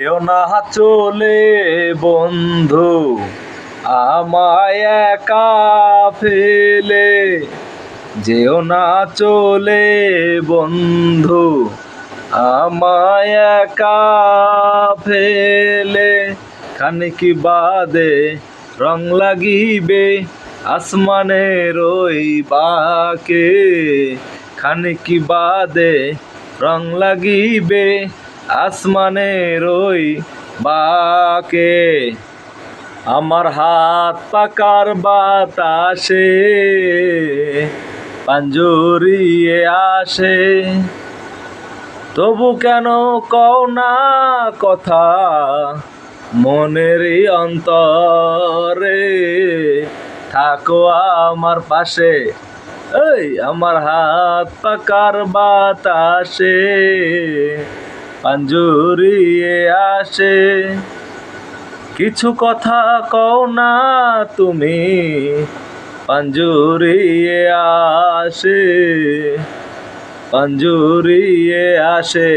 কেউ না চলে বন্ধু, আমায় একা ফেলে। যেও না চলে বন্ধু, আমায় একা ফেলে। খানিক বাদে রং লাগিবে আসমানের ওই বাকে। খানিক বাদে রং লাগিবে আসমানের ওই বাকে আমার হাত পাকার বাতাসে পাঞ্জুরিয়ে আসে। তবু কেন কও না কথা মনের অন্তরে? থাকো আমার পাশে। এই আমার হাত পাকার বাতাসে পাঞ্জুরিয়ে আসে। কিছু কথা কও না তুমি পাঞ্জুরিয়ে আসে পাঞ্জুরিয়ে আসে।